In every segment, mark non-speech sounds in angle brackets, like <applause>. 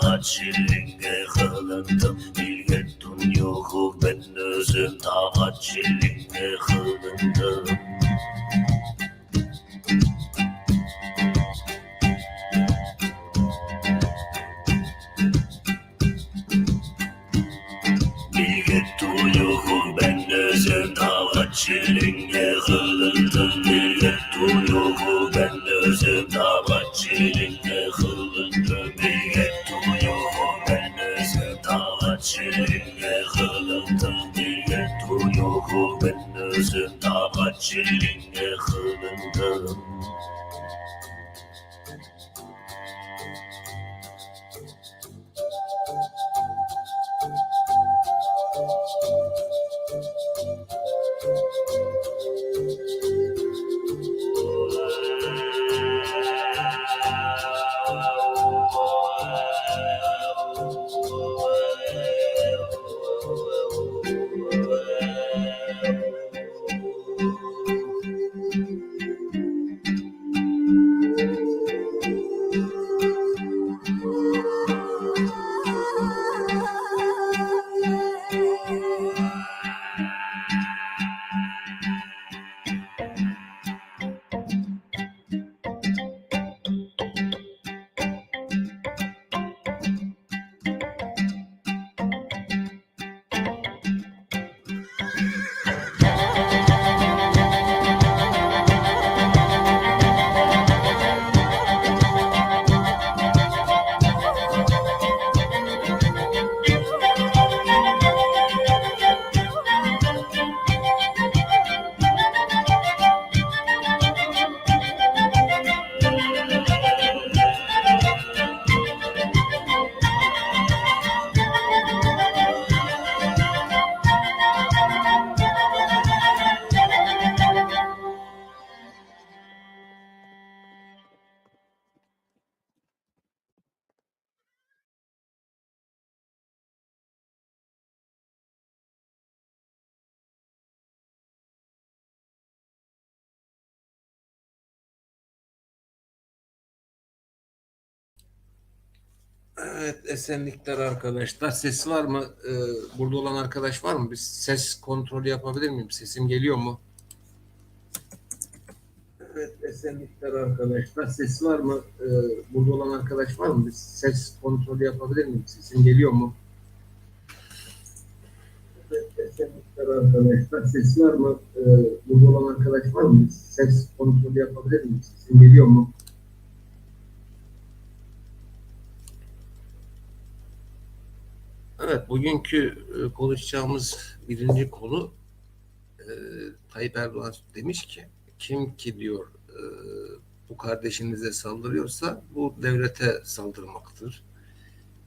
Taqatçilikde qılındım Bilgetdim yoxu ben özüm taqatçilik Evet, esenlikler arkadaşlar. Ses var mı? Ee, burada olan arkadaş var mı? Bir ses kontrolü yapabilir miyim? Sesim geliyor mu? Evet, esenlikler arkadaşlar. Ses var mı? Ee, burada olan arkadaş var mı? Bir ses kontrolü yapabilir miyim? Sesim geliyor mu? Evet, esenlikler arkadaşlar. Ses var mı? Ee, burada olan arkadaş var mı? Bir ses kontrolü yapabilir miyim? Sesim geliyor mu? Evet, bugünkü e, konuşacağımız birinci konu e, Tayyip Erdoğan demiş ki kim ki diyor e, bu kardeşinize saldırıyorsa bu devlete saldırmaktır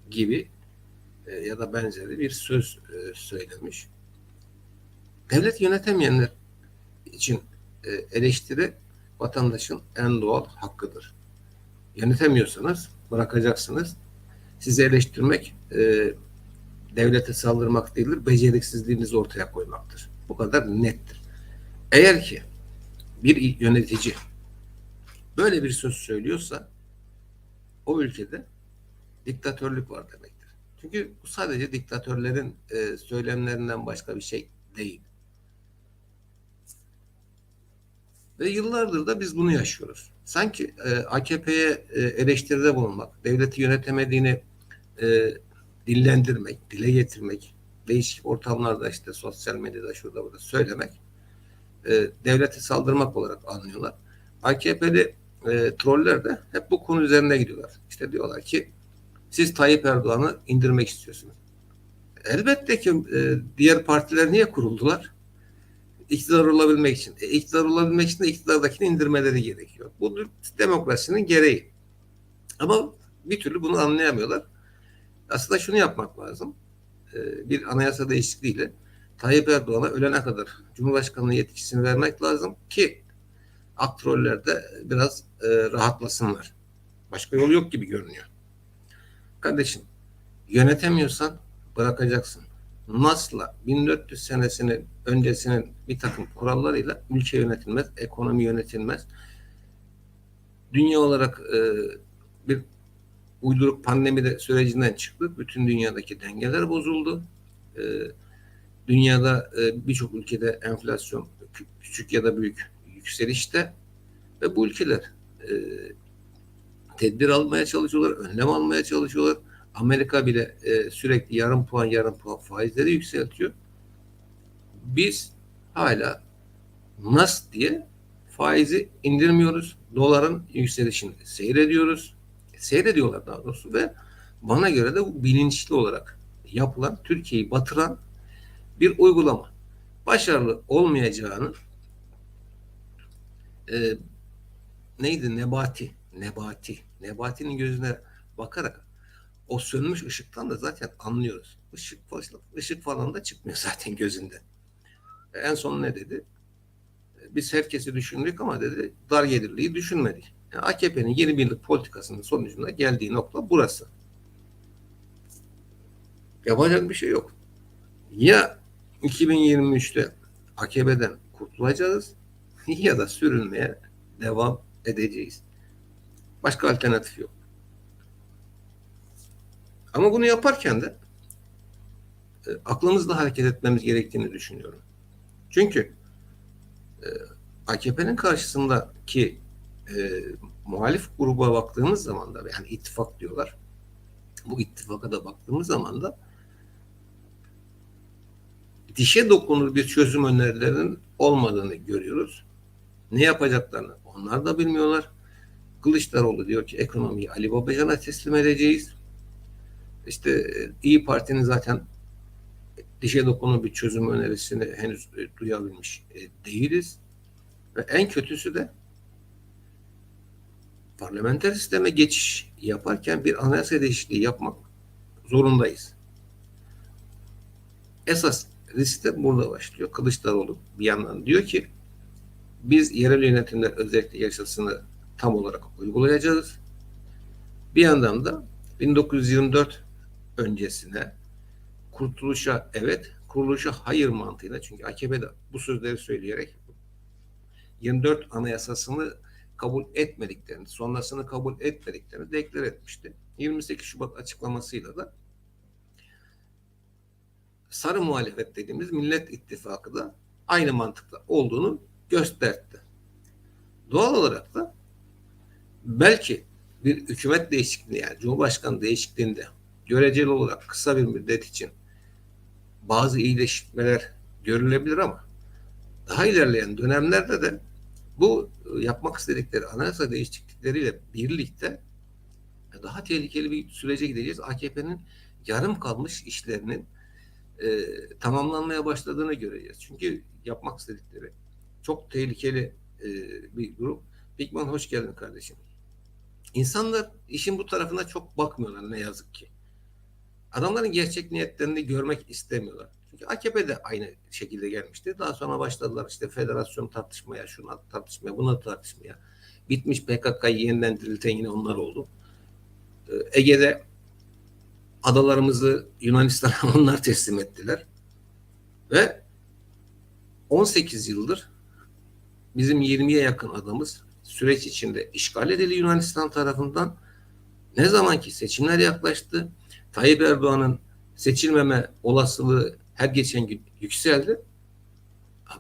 gibi e, ya da benzeri bir söz söylemiş. Devlet yönetemeyenler için eleştiri vatandaşın en doğal hakkıdır. Yönetemiyorsanız bırakacaksınız. Sizi eleştirmek e, devlete saldırmak değildir, beceriksizliğinizi ortaya koymaktır. Bu kadar nettir. Eğer ki bir yönetici böyle bir söz söylüyorsa o ülkede diktatörlük var demektir. Çünkü bu sadece diktatörlerin e, söylemlerinden başka bir şey değil. Ve yıllardır da biz bunu yaşıyoruz. Sanki e, AKP'ye e, eleştiride bulunmak, devleti yönetemediğini e, dillendirmek, dile getirmek, değişik ortamlarda işte sosyal medyada şurada burada söylemek e, devlete saldırmak olarak anlıyorlar. AKP'li e, troller de hep bu konu üzerine gidiyorlar. İşte diyorlar ki siz Tayyip Erdoğan'ı indirmek istiyorsunuz. Elbette ki e, diğer partiler niye kuruldular? İktidar olabilmek için. E, iktidar olabilmek için de iktidardakini indirmeleri gerekiyor. Bu demokrasinin gereği. Ama bir türlü bunu anlayamıyorlar. Aslında şunu yapmak lazım. Ee, bir anayasa değişikliğiyle Tayyip Erdoğan'a ölene kadar Cumhurbaşkanlığı yetkisini vermek lazım ki aktroller de biraz e, rahatlasınlar. Başka yol yok gibi görünüyor. Kardeşim yönetemiyorsan bırakacaksın. Nas'la 1400 senesinin öncesinin bir takım kurallarıyla ülke yönetilmez, ekonomi yönetilmez. Dünya olarak e, bir uyduruk pandemi de sürecinden çıktık. Bütün dünyadaki dengeler bozuldu. Ee, Dünyada e, birçok ülkede enflasyon kü- küçük ya da büyük yükselişte ve bu ülkeler e, tedbir almaya çalışıyorlar, önlem almaya çalışıyorlar. Amerika bile e, sürekli yarım puan yarım puan faizleri yükseltiyor. Biz hala nas diye faizi indirmiyoruz. Doların yükselişini seyrediyoruz. Seyrediyorlar daha doğrusu ve bana göre de bu bilinçli olarak yapılan, Türkiye'yi batıran bir uygulama. Başarılı olmayacağını e, neydi? Nebati. Nebati. Nebati'nin gözüne bakarak o sönmüş ışıktan da zaten anlıyoruz. Işık ışık falan da çıkmıyor <laughs> zaten gözünde. E, En son ne dedi? E, Biz herkesi düşündük ama dedi dar gelirliği düşünmedik. Yani AKP'nin 20 yıllık politikasının sonucunda geldiği nokta burası. Yapacak bir şey yok. Ya 2023'te AKP'den kurtulacağız <laughs> ya da sürünmeye devam edeceğiz. Başka alternatif yok. Ama bunu yaparken de e, aklımızla hareket etmemiz gerektiğini düşünüyorum. Çünkü e, AKP'nin karşısındaki e, muhalif gruba baktığımız zaman da yani ittifak diyorlar. Bu ittifaka da baktığımız zaman da dişe dokunur bir çözüm önerilerinin olmadığını görüyoruz. Ne yapacaklarını onlar da bilmiyorlar. Kılıçdaroğlu diyor ki ekonomiyi Ali Babacan'a teslim edeceğiz. İşte e, İyi Parti'nin zaten dişe dokunur bir çözüm önerisini henüz e, duyabilmiş e, değiliz. Ve en kötüsü de parlamenter sisteme geçiş yaparken bir anayasa değişikliği yapmak zorundayız. Esas risk de burada başlıyor. Kılıçdaroğlu bir yandan diyor ki biz yerel yönetimler özellikle yaşasını tam olarak uygulayacağız. Bir yandan da 1924 öncesine kurtuluşa evet, kuruluşa hayır mantığıyla çünkü AKP de bu sözleri söyleyerek 24 anayasasını kabul etmediklerini, sonrasını kabul etmediklerini deklar etmişti. 28 Şubat açıklamasıyla da sarı muhalefet dediğimiz Millet İttifakı da aynı mantıkla olduğunu gösterdi. Doğal olarak da belki bir hükümet değişikliği yani Cumhurbaşkanı değişikliğinde göreceli olarak kısa bir müddet için bazı iyileşmeler görülebilir ama daha ilerleyen dönemlerde de bu yapmak istedikleri anayasa değişiklikleriyle birlikte daha tehlikeli bir sürece gideceğiz. AKP'nin yarım kalmış işlerinin e, tamamlanmaya başladığını göreceğiz. Çünkü yapmak istedikleri çok tehlikeli e, bir durum. Bigman hoş geldin kardeşim. İnsanlar işin bu tarafına çok bakmıyorlar ne yazık ki. Adamların gerçek niyetlerini görmek istemiyorlar. Çünkü AKP de aynı şekilde gelmişti. Daha sonra başladılar işte federasyon tartışmaya, şuna tartışmaya, buna tartışmaya. Bitmiş PKK'yı yeniden dirilten yine onlar oldu. Ee, Ege'de adalarımızı Yunanistan'a <laughs> onlar teslim ettiler. Ve 18 yıldır bizim 20'ye yakın adamız süreç içinde işgal edildi Yunanistan tarafından. Ne zaman ki seçimler yaklaştı, Tayyip Erdoğan'ın seçilmeme olasılığı her geçen gün yükseldi.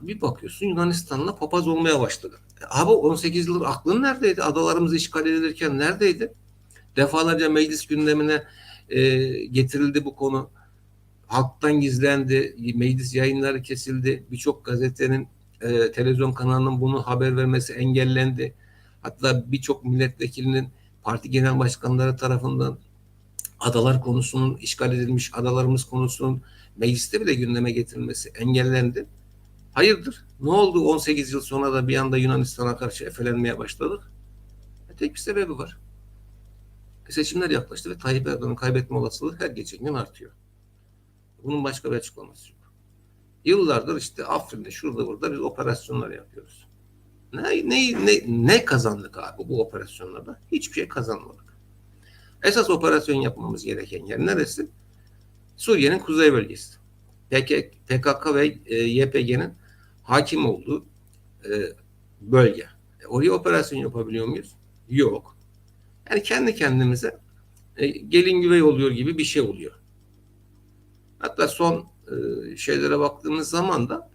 Bir bakıyorsun Yunanistan'la papaz olmaya başladı. E abi 18 yıldır aklın neredeydi? Adalarımız işgal edilirken neredeydi? Defalarca meclis gündemine e, getirildi bu konu. Halktan gizlendi, meclis yayınları kesildi. Birçok gazetenin, e, televizyon kanalının bunu haber vermesi engellendi. Hatta birçok milletvekilinin parti genel başkanları tarafından adalar konusunun işgal edilmiş adalarımız konusunun mecliste bile gündeme getirilmesi engellendi. Hayırdır? Ne oldu 18 yıl sonra da bir anda Yunanistan'a karşı efelenmeye başladık? E, tek bir sebebi var. E, seçimler yaklaştı ve Tayyip Erdoğan'ın kaybetme olasılığı her geçen gün artıyor. Bunun başka bir açıklaması yok. Yıllardır işte Afrin'de şurada burada biz operasyonlar yapıyoruz. Ne, ne, ne, ne kazandık abi bu operasyonlarda? Hiçbir şey kazanmadık. Esas operasyon yapmamız gereken yer neresi? Suriye'nin kuzey bölgesi. PKK ve e, YPG'nin hakim olduğu e, bölge. E, oraya operasyon yapabiliyor muyuz? Yok. Yani kendi kendimize gelin güvey oluyor gibi bir şey oluyor. Hatta son şeylere baktığımız zaman da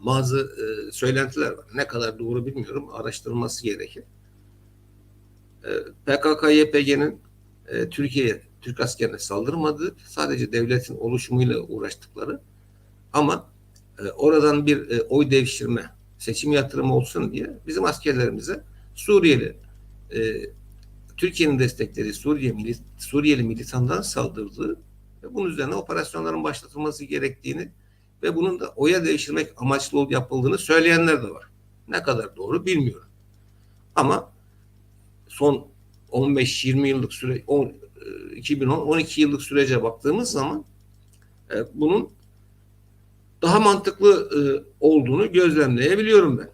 bazı söylentiler var. Ne kadar doğru bilmiyorum. Araştırılması gerekir. PKK-YPG'nin e, Türkiye'ye, Türk askerine saldırmadığı, sadece devletin oluşumuyla uğraştıkları ama e, oradan bir e, oy devşirme, seçim yatırımı olsun diye bizim askerlerimize Suriyeli e, Türkiye'nin desteklediği Suriye mili, Suriyeli militandan saldırdığı ve bunun üzerine operasyonların başlatılması gerektiğini ve bunun da oya devşirmek amaçlı yapıldığını söyleyenler de var. Ne kadar doğru bilmiyorum. Ama son 15-20 yıllık süre 2010-12 yıllık sürece baktığımız zaman e, bunun daha mantıklı e, olduğunu gözlemleyebiliyorum ben.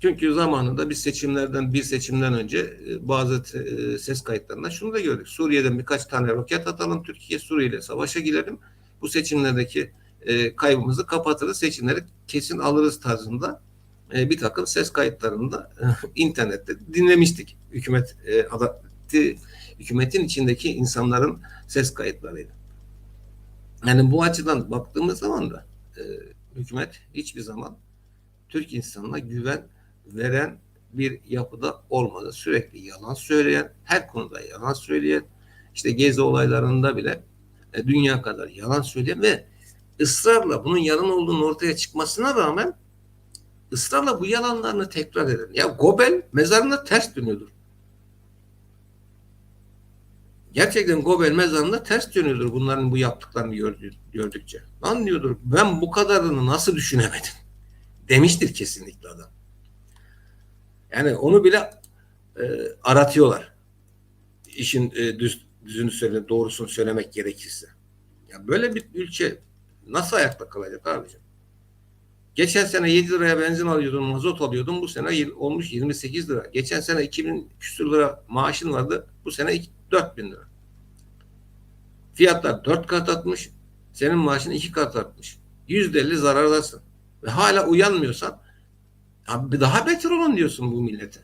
Çünkü zamanında biz seçimlerden bir seçimden önce e, bazı e, ses kayıtlarında şunu da gördük. Suriye'den birkaç tane roket atalım, Türkiye Suriye ile savaşa girelim. Bu seçimlerdeki e, kaybımızı kapatırız, seçimleri kesin alırız tarzında e, bir takım ses kayıtlarında e, internette dinlemiştik. Hükümet e, adaleti, hükümetin içindeki insanların ses kayıtlarıydı. Yani bu açıdan baktığımız zaman da e, hükümet hiçbir zaman Türk insanına güven veren bir yapıda olmadı. Sürekli yalan söyleyen, her konuda yalan söyleyen, işte gezi olaylarında bile e, dünya kadar yalan söyleyen ve ısrarla bunun yalan olduğunu ortaya çıkmasına rağmen ısrarla bu yalanlarını tekrar eden. Ya Gobel mezarında ters dönüyordur. Gerçekten Gobel mezarında ters dönüyordur bunların bu yaptıklarını gördü, gördükçe. Lan diyordur ben bu kadarını nasıl düşünemedim? <laughs> Demiştir kesinlikle adam. Yani onu bile e, aratıyorlar. İşin e, düz, düzünü söyle, doğrusunu söylemek gerekirse. Ya böyle bir ülke nasıl ayakta kalacak abicim? Geçen sene 7 liraya benzin alıyordun, mazot alıyordun. Bu sene olmuş 28 lira. Geçen sene 2000 küsur lira maaşın vardı. Bu sene 4000 lira. Fiyatlar 4 kat artmış. Senin maaşın 2 kat artmış. %50 zarardasın. Ve hala uyanmıyorsan abi daha beter olun diyorsun bu millete.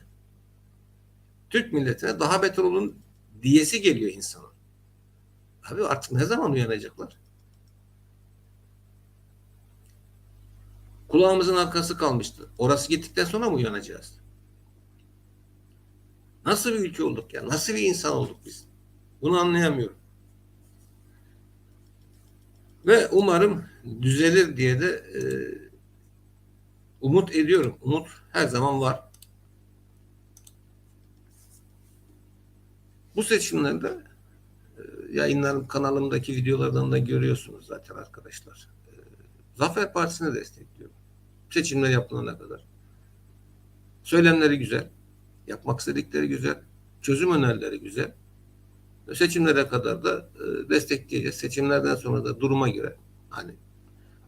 Türk milletine daha beter olun diyesi geliyor insanın. Abi artık ne zaman uyanacaklar? Kulağımızın arkası kalmıştı. Orası gittikten sonra mı uyanacağız? Nasıl bir ülke olduk ya? Nasıl bir insan olduk biz? Bunu anlayamıyorum. Ve umarım düzelir diye de e, umut ediyorum. Umut her zaman var. Bu seçimlerde e, yayınlarım kanalımdaki videolardan da görüyorsunuz zaten arkadaşlar. E, Zafer Partisi'ne destekliyorum. Seçimler yapılana kadar. Söylemleri güzel. Yapmak istedikleri güzel. Çözüm önerileri güzel. Seçimlere kadar da e, destekleyeceğiz. Seçimlerden sonra da duruma göre hani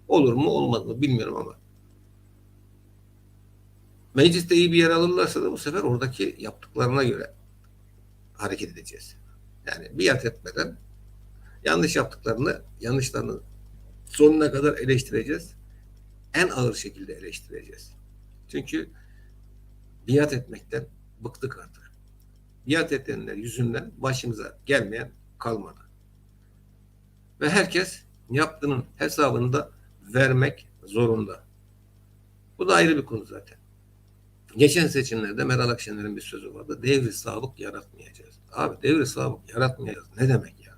olur mu olmaz mı bilmiyorum ama mecliste iyi bir yer alırlarsa da bu sefer oradaki yaptıklarına göre hareket edeceğiz. Yani biat etmeden yanlış yaptıklarını, yanlışlarını sonuna kadar eleştireceğiz. En ağır şekilde eleştireceğiz. Çünkü biat etmekten bıktık artık. Biat edenler yüzünden başımıza gelmeyen kalmadı. Ve herkes yaptığının hesabını da vermek zorunda. Bu da ayrı bir konu zaten. Geçen seçimlerde Meral Akşener'in bir sözü vardı. Devri sabık yaratmayacağız. Abi devri sabık yaratmayacağız. Ne demek ya?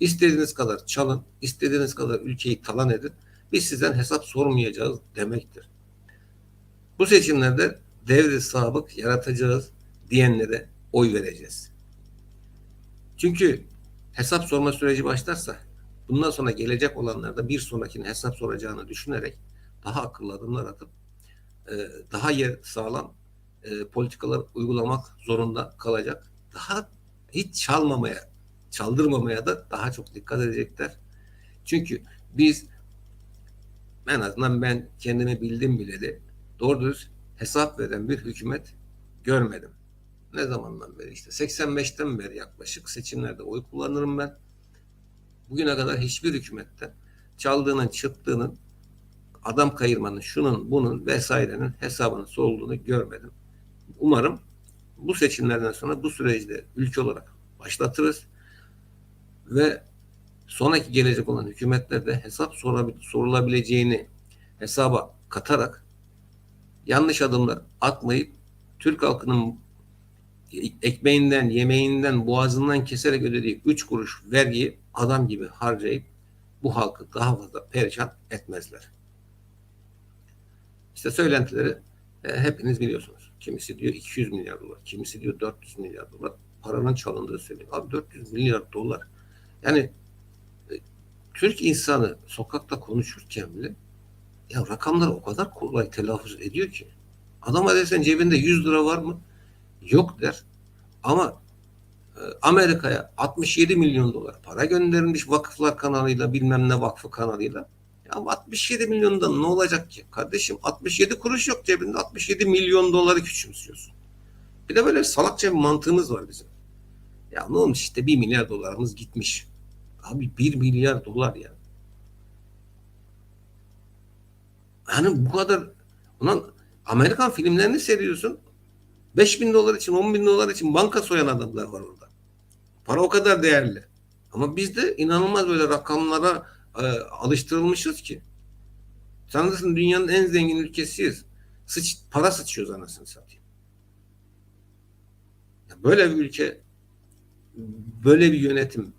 İstediğiniz kadar çalın, istediğiniz kadar ülkeyi talan edin. Biz sizden hesap sormayacağız demektir. Bu seçimlerde devri sabık yaratacağız diyenlere oy vereceğiz. Çünkü hesap sorma süreci başlarsa bundan sonra gelecek olanlar da bir sonrakinin hesap soracağını düşünerek daha akıllı adımlar atıp e, daha yer sağlam e, politikalar uygulamak zorunda kalacak. Daha hiç çalmamaya, çaldırmamaya da daha çok dikkat edecekler. Çünkü biz en azından ben kendimi bildim bile de doğru düz hesap veren bir hükümet görmedim. Ne zamandan beri işte 85'ten beri yaklaşık seçimlerde oy kullanırım ben. Bugüne kadar hiçbir hükümetten çaldığının, çıktığının, adam kayırmanın, şunun, bunun vesairenin hesabının sorulduğunu görmedim. Umarım bu seçimlerden sonra bu süreci de ülke olarak başlatırız ve sonraki gelecek olan hükümetlerde hesap sorulabileceğini hesaba katarak yanlış adımlar atmayıp Türk halkının ekmeğinden, yemeğinden, boğazından keserek ödediği 3 kuruş vergiyi adam gibi harcayıp bu halkı daha fazla perişan etmezler. İşte söylentileri e, hepiniz biliyorsunuz. Kimisi diyor 200 milyar dolar, kimisi diyor 400 milyar dolar paranın çalındığı söyleniyor. Abi 400 milyar dolar. Yani Türk insanı sokakta konuşurken bile ya rakamları o kadar kolay telaffuz ediyor ki. Adama desen cebinde 100 lira var mı? Yok der. Ama e, Amerika'ya 67 milyon dolar para gönderilmiş vakıflar kanalıyla bilmem ne vakfı kanalıyla. Ya 67 milyondan ne olacak ki? Kardeşim 67 kuruş yok cebinde 67 milyon doları küçümsüyorsun. Bir de böyle salakça bir mantığımız var bizim. Ya ne olmuş işte 1 milyar dolarımız gitmiş. Abi 1 milyar dolar ya. Yani bu kadar ulan Amerikan filmlerini seviyorsun. 5 bin dolar için 10 bin dolar için banka soyan adamlar var orada. Para o kadar değerli. Ama biz de inanılmaz böyle rakamlara e, alıştırılmışız ki. Sanırsın dünyanın en zengin ülkesiyiz. Sıç, para sıçıyoruz anasını satayım. Ya böyle bir ülke böyle bir yönetim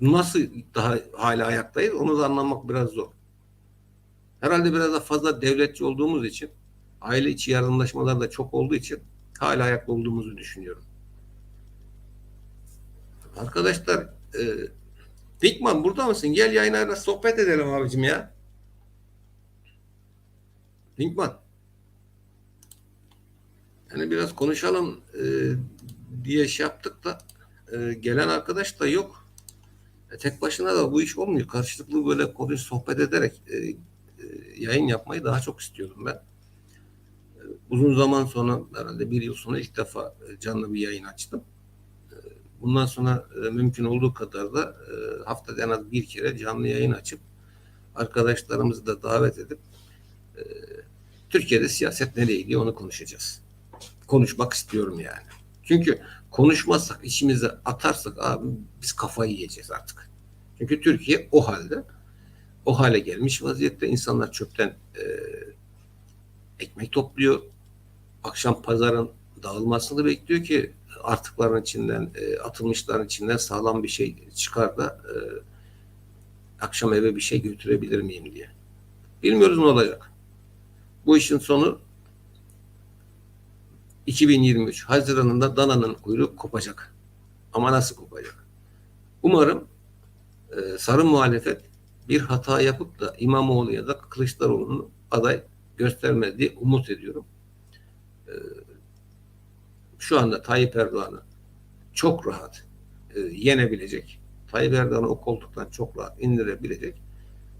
nasıl daha hala ayaktayız onu da anlamak biraz zor. Herhalde biraz da fazla devletçi olduğumuz için aile içi yardımlaşmalar da çok olduğu için hala ayakta olduğumuzu düşünüyorum. Arkadaşlar e, Dikman burada mısın? Gel yayınlarda sohbet edelim abicim ya. Dikman. Yani biraz konuşalım e, diye şey yaptık da e, gelen arkadaş da yok. E, tek başına da bu iş olmuyor. Karşılıklı böyle konuş sohbet ederek e, e, yayın yapmayı daha çok istiyorum ben. E, uzun zaman sonra herhalde bir yıl sonra ilk defa e, canlı bir yayın açtım. E, bundan sonra e, mümkün olduğu kadar da e, haftada en az bir kere canlı yayın açıp arkadaşlarımızı da davet edip e, Türkiye'de siyaset nereye gidiyor onu konuşacağız. Konuşmak istiyorum yani. Çünkü konuşmazsak, içimize atarsak abi biz kafayı yiyeceğiz artık. Çünkü Türkiye o halde, o hale gelmiş vaziyette insanlar çöpten e, ekmek topluyor. Akşam pazarın dağılmasını bekliyor ki artıkların içinden, e, atılmışların içinden sağlam bir şey çıkar da e, akşam eve bir şey götürebilir miyim diye. Bilmiyoruz ne olacak. Bu işin sonu 2023 Haziran'ında dananın kuyruğu kopacak. Ama nasıl kopacak? Umarım e, sarı muhalefet bir hata yapıp da İmamoğlu ya da Kılıçdaroğlu'nu aday göstermez diye umut ediyorum. E, şu anda Tayyip Erdoğan'ı çok rahat e, yenebilecek, Tayyip Erdoğan'ı o koltuktan çok rahat indirebilecek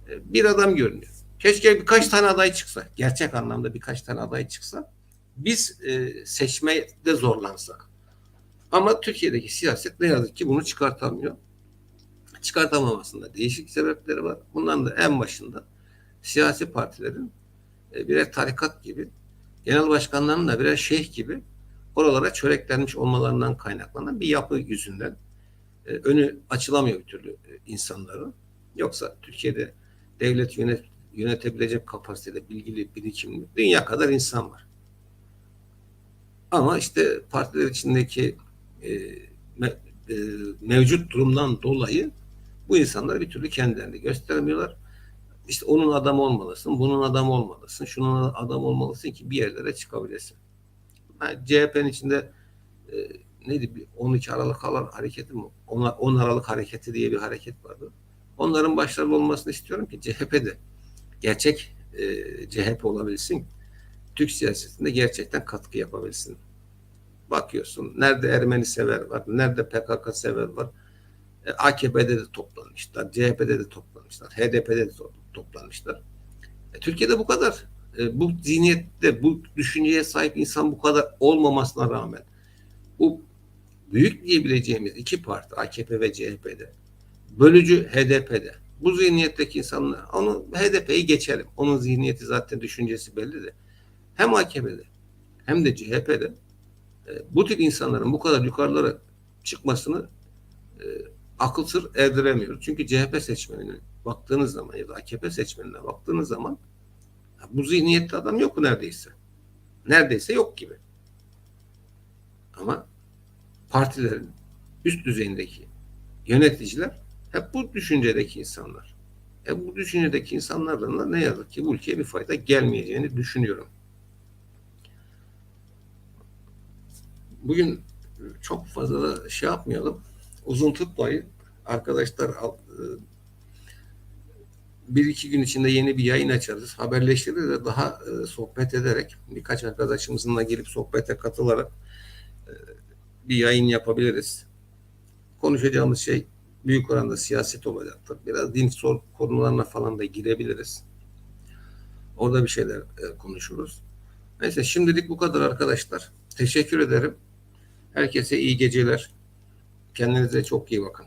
e, bir adam görünüyor. Keşke birkaç tane aday çıksa, gerçek anlamda birkaç tane aday çıksa, biz e, seçmede zorlansak. Ama Türkiye'deki siyaset ne yazık ki bunu çıkartamıyor. Çıkartamamasında değişik sebepleri var. Bundan da en başında siyasi partilerin e, birer tarikat gibi, genel başkanların da birer şeyh gibi oralara çöreklenmiş olmalarından kaynaklanan bir yapı yüzünden e, önü açılamıyor bir türlü e, insanların. Yoksa Türkiye'de devlet yönet, yönetebilecek kapasitede bilgili, birikimli dünya kadar insan var. Ama işte partiler içindeki e, me, e, mevcut durumdan dolayı bu insanlar bir türlü kendilerini göstermiyorlar. İşte onun adamı olmalısın, bunun adamı olmalısın, şunun adam olmalısın ki bir yerlere çıkabilesin. Yani CHP'nin içinde e, neydi bir 12 Aralık hareketi mi? 10, 10 Aralık hareketi diye bir hareket vardı. Onların başarılı olmasını istiyorum ki CHP'de gerçek e, CHP olabilsin. Türk siyasetinde gerçekten katkı yapabilsin. Bakıyorsun nerede Ermeni sever var, nerede PKK sever var. E, AKP'de de toplanmışlar, CHP'de de toplanmışlar, HDP'de de toplanmışlar. E, Türkiye'de bu kadar. E, bu zihniyette, bu düşünceye sahip insan bu kadar olmamasına rağmen bu büyük diyebileceğimiz iki parti AKP ve CHP'de bölücü HDP'de bu zihniyetteki insanlar onu HDP'yi geçelim. Onun zihniyeti zaten düşüncesi belli de hem AKP'de hem de CHP'de e, bu tip insanların bu kadar yukarılara çıkmasını e, akıl sır erdiremiyoruz. Çünkü CHP seçmenine baktığınız zaman ya da AKP seçmenine baktığınız zaman bu zihniyette adam yok neredeyse. Neredeyse yok gibi. Ama partilerin üst düzeyindeki yöneticiler hep bu düşüncedeki insanlar. E bu düşüncedeki insanlardan da ne yazık ki bu ülkeye bir fayda gelmeyeceğini düşünüyorum. Bugün çok fazla da şey yapmayalım. Uzun tutmayın. Arkadaşlar e, bir iki gün içinde yeni bir yayın açarız. Haberleştiririz de daha e, sohbet ederek birkaç arkadaşımızınla gelip sohbete katılarak e, bir yayın yapabiliriz. Konuşacağımız şey büyük oranda siyaset olacaktır. Biraz din sor konularına falan da girebiliriz. Orada bir şeyler konuşuruz. Neyse şimdilik bu kadar arkadaşlar. Teşekkür ederim. Herkese iyi geceler. Kendinize çok iyi bakın.